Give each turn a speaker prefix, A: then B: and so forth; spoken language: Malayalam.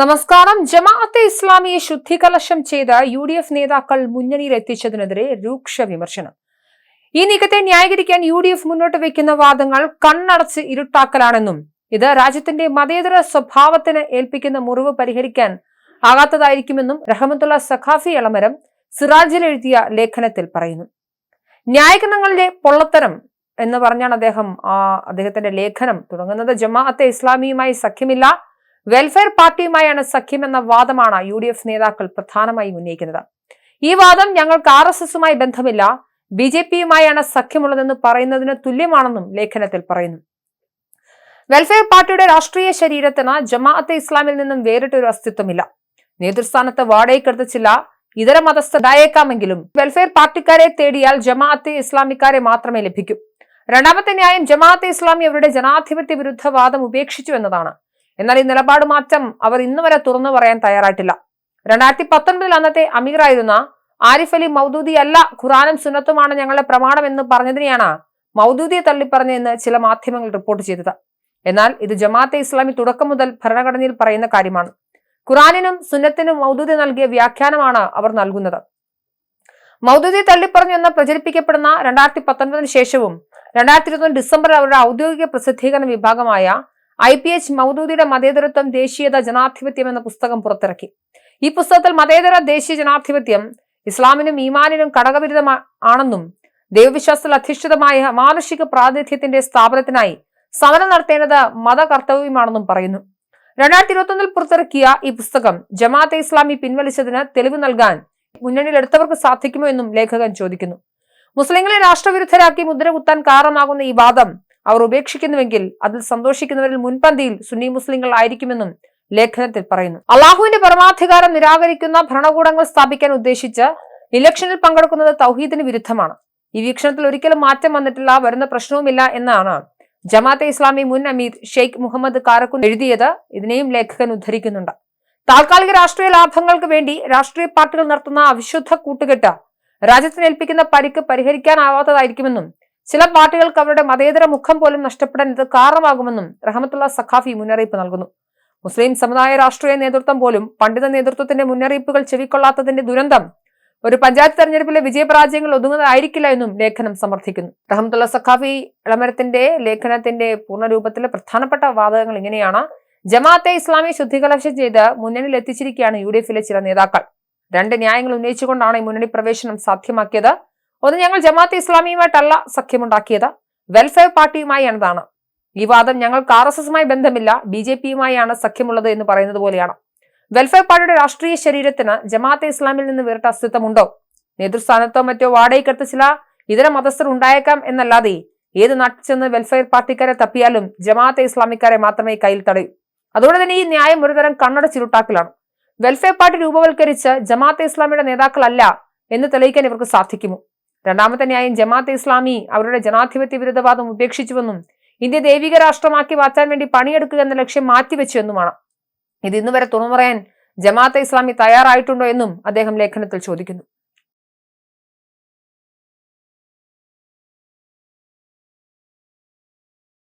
A: നമസ്കാരം. ജമാഅത്തെ ഇസ്ലാമിയെ ശുദ്ധികലശം ചെയ്ത യു ഡി എഫ് നേതാക്കൾ മുന്നണിയിൽ എത്തിച്ചതിനെതിരെ രൂക്ഷ വിമർശനം. ഈ നീക്കത്തെ ന്യായീകരിക്കാൻ യു ഡി എഫ് മുന്നോട്ട് വയ്ക്കുന്ന വാദങ്ങൾ കണ്ണടച്ച് ഇരുട്ടാക്കലാണെന്നും ഇത് രാജ്യത്തിന്റെ മതേതര സ്വഭാവത്തിന് ഏൽപ്പിക്കുന്ന മുറിവ് പരിഹരിക്കാൻ ആകാത്തതായിരിക്കുമെന്നും റഹമത്തുള്ള സഖാഫി എളമരം സിറാജിൽ എഴുതിയ ലേഖനത്തിൽ പറയുന്നു. ന്യായീകരണങ്ങളിലെ പൊള്ളത്തരം എന്ന് പറഞ്ഞാണ് അദ്ദേഹം ആ അദ്ദേഹത്തിന്റെ ലേഖനം. തുടങ്ങുന്നത് ജമാഅത്തെ ഇസ്ലാമിയുമായി സഖ്യമില്ല വെൽഫെയർ പാർട്ടിയുമായാണ് സഖ്യമെന്ന വാദമാണ് യു ഡി എഫ് നേതാക്കൾ പ്രധാനമായും ഉന്നയിക്കുന്നത്. ഈ വാദം ഞങ്ങൾക്ക് ആർ എസ് എസുമായി ബന്ധമില്ല ബി ജെ പിയുമായാണ് സഖ്യമുള്ളതെന്ന് പറയുന്നതിന് തുല്യമാണെന്നും ലേഖനത്തിൽ പറയുന്നു. വെൽഫെയർ പാർട്ടിയുടെ രാഷ്ട്രീയ ശരീരത്തിന് ജമാഅത്തെ ഇസ്ലാമിൽ നിന്നും വേറിട്ടൊരു അസ്തിത്വമില്ല. നേതൃസ്ഥാനത്ത് വാടകയ്ക്കെടുത്ത ചില ഇതര മതസ്ഥരായേക്കാമെങ്കിലും വെൽഫെയർ പാർട്ടിക്കാരെ തേടിയാൽ ജമാഅത്തെ ഇസ്ലാമിക്കാരെ മാത്രമേ ലഭിക്കൂ. രണ്ടാമത്തെ ന്യായം ജമാഅത്തെ ഇസ്ലാമി അവരുടെ ജനാധിപത്യ വിരുദ്ധ വാദം ഉപേക്ഷിച്ചു എന്നതാണ്. എന്നാൽ ഈ നിലപാട് മാറ്റം അവർ ഇന്ന് വരെ തുറന്നു പറയാൻ തയ്യാറായിട്ടില്ല. രണ്ടായിരത്തി പത്തൊൻപതിൽ അന്നത്തെ അമീറായിരുന്ന ആരിഫ് അലി മൗദൂദി അല്ല ഖുറാനും സുന്നത്തുമാണ് ഞങ്ങളുടെ പ്രമാണം എന്ന് പറഞ്ഞതിനെയാണ് മൗദൂദിയെ തള്ളിപ്പറഞ്ഞെന്ന് ചില മാധ്യമങ്ങൾ റിപ്പോർട്ട് ചെയ്തത്. എന്നാൽ ഇത് ജമാഅത്തെ ഇസ്ലാമി തുടക്കം മുതൽ ഭരണഘടനയിൽ പറയുന്ന കാര്യമാണ്. ഖുറാനിനും സുന്നത്തിനും മൗദൂദി നൽകിയ വ്യാഖ്യാനമാണ് അവർ നൽകുന്നത്. മൗദൂദി തള്ളിപ്പറഞ്ഞു എന്ന് പ്രചരിപ്പിക്കപ്പെടുന്ന രണ്ടായിരത്തി പത്തൊൻപതിന് ശേഷവും രണ്ടായിരത്തി ഇരുപത്തൊന്ന് ഡിസംബറിൽ അവരുടെ ഔദ്യോഗിക പ്രസിദ്ധീകരണ വിഭാഗമായ ഐ പി എച്ച് മൗദൂദിയുടെ മതേതരത്വം ദേശീയത ജനാധിപത്യം എന്ന പുസ്തകം പുറത്തിറക്കി. ഈ പുസ്തകത്തിൽ മതേതര ദേശീയ ജനാധിപത്യം ഇസ്ലാമിനും ഈമാനിനും ഘടകവിരുദ്ധ ആണെന്നും ദൈവവിശ്വാസത്തിൽ അധിഷ്ഠിതമായ മാനുഷിക പ്രാതിനിധ്യത്തിന്റെ സ്ഥാപനത്തിനായി സമരം നടത്തേണ്ടത് മതകർത്തവ്യമാണെന്നും പറയുന്നു. രണ്ടായിരത്തി ഇരുപത്തൊന്നിൽ പുറത്തിറക്കിയ ഈ പുസ്തകം ജമാഅത്തെ ഇസ്ലാമി പിൻവലിച്ചതിന് തെളിവ് നൽകാൻ മുന്നണിയിലെടുത്തവർക്ക് സാധിക്കുമോ എന്നും ലേഖകൻ ചോദിക്കുന്നു. മുസ്ലിങ്ങളെ രാഷ്ട്രവിരുദ്ധരാക്കി മുദ്രകുത്താൻ കാരണമാകുന്ന ഈ വാദം അവർ ഉപേക്ഷിക്കുന്നുവെങ്കിൽ അതിൽ സന്തോഷിക്കുന്നവരിൽ മുൻപന്തിയിൽ സുന്നി മുസ്ലിങ്ങൾ ആയിരിക്കുമെന്നും ലേഖനത്തിൽ പറയുന്നു. അള്ളാഹുവിന്റെ പരമാധികാരം നിരാകരിക്കുന്ന ഭരണകൂടങ്ങൾ സ്ഥാപിക്കാൻ ഉദ്ദേശിച്ച് ഇലക്ഷനിൽ പങ്കെടുക്കുന്നത് തൗഹീദിന് വിരുദ്ധമാണ്. ഈ വീക്ഷണത്തിൽ ഒരിക്കലും മാറ്റം വന്നിട്ടില്ല വരുന്ന പ്രശ്നവുമില്ല എന്നാണ് ജമാഅത്തെ ഇസ്ലാമി മുൻ അമീർ ഷെയ്ഖ് മുഹമ്മദ് കാരക്കുൻ എഴുതിയത്. ഇതിനെയും ലേഖകൻ ഉദ്ധരിക്കുന്നുണ്ട്. താൽക്കാലിക രാഷ്ട്രീയ ലാഭങ്ങൾക്ക് വേണ്ടി രാഷ്ട്രീയ പാർട്ടികൾ നടത്തുന്ന അവിശുദ്ധ കൂട്ടുകെട്ട് രാജ്യത്തിന് ഏൽപ്പിക്കുന്ന പരിക്ക് പരിഹരിക്കാനാവാത്തതായിരിക്കുമെന്നും ചില പാർട്ടികൾക്ക് അവരുടെ മതേതര മുഖം പോലും നഷ്ടപ്പെടാൻ ഇത് കാരണമാകുമെന്നും റഹമത്തുള്ള സഖാഫി മുന്നറിയിപ്പ് നൽകുന്നു. മുസ്ലിം സമുദായ രാഷ്ട്രീയ നേതൃത്വം പോലും പണ്ഡിത നേതൃത്വത്തിന്റെ മുന്നറിയിപ്പുകൾ ചെവിക്കൊള്ളാത്തതിന്റെ ദുരന്തം ഒരു പഞ്ചായത്ത് തെരഞ്ഞെടുപ്പിലെ വിജയപരാജയങ്ങൾ ഒതുങ്ങുന്നതായിരിക്കില്ല എന്നും ലേഖനം സമർത്ഥിക്കുന്നു. റഹമത്തുള്ള സഖാഫി ഇളമരത്തിന്റെ ലേഖനത്തിന്റെ പൂർണരൂപത്തിലെ പ്രധാനപ്പെട്ട വാദകങ്ങൾ ഇങ്ങനെയാണ്. ജമാഅത്തെ ഇസ്ലാമി ശുദ്ധികലക്ഷം ചെയ്ത് മുന്നണിയിൽ എത്തിച്ചിരിക്കുകയാണ് യു ചില നേതാക്കൾ. രണ്ട് ന്യായങ്ങൾ ഉന്നയിച്ചുകൊണ്ടാണ് ഈ മുന്നണി പ്രവേശനം സാധ്യമാക്കിയത്. ഒന്ന് ഞങ്ങൾ ജമാഅത്ത് ഇസ്ലാമിയുമായിട്ടല്ല സഖ്യമുണ്ടാക്കിയത്. വെൽഫെയർ പാർട്ടിയുമായി എന്നതാണ് ഈ വാദം ഞങ്ങൾക്ക് ആർ എസ് എസുമായി ബന്ധമില്ല ബി ജെ പിയുമായാണ് സഖ്യമുള്ളത് എന്ന് പറയുന്നത് പോലെയാണ്. വെൽഫെയർ പാർട്ടിയുടെ രാഷ്ട്രീയ ശരീരത്തിന് ജമാഅത്തെ ഇസ്ലാമിൽ നിന്ന് വേറിട്ട അസ്തിത്വമുണ്ടോ? നേതൃസ്ഥാനത്തോ മറ്റോ വാടകയ്ക്കെടുത്ത ചില ഇതര മതസ്ഥർ ഉണ്ടായേക്കാം എന്നല്ലാതെ ഏത് നാട്ടിൽ ചെന്ന് വെൽഫെയർ പാർട്ടിക്കാരെ തപ്പിയാലും ജമാഅത്തെ ഇസ്ലാമിക്കാരെ മാത്രമേ കയ്യിൽ തടയൂ. അതുകൊണ്ട് തന്നെ ഈ ന്യായം ഒരുതരം കണ്ണട ചിരുട്ടാക്കലാണ്. വെൽഫെയർ പാർട്ടി രൂപവൽക്കരിച്ച് ജമാഅത്തെ ഇസ്ലാമിയുടെ നേതാക്കളല്ല എന്ന് തെളിയിക്കാൻ ഇവർക്ക് സാധിക്കുമോ? രണ്ടാമത്തെ ന്യായം ജമാഅത്തെ ഇസ്ലാമി അവരുടെ ജനാധിപത്യ വിരുദ്ധവാദം ഉപേക്ഷിച്ചുവെന്നും ഇന്ത്യ ദൈവിക രാഷ്ട്രമാക്കി മാറ്റാൻ വേണ്ടി പണിയെടുക്കുക എന്ന ലക്ഷ്യം മാറ്റിവെച്ചു എന്നുമാണ് ഇത് ഇന്നുവരെ തുറന്നു പറയാൻ ജമാഅത്തെ ഇസ്ലാമി തയ്യാറായിട്ടുണ്ടോ എന്നും അദ്ദേഹം ലേഖനത്തിൽ ചോദിക്കുന്നു.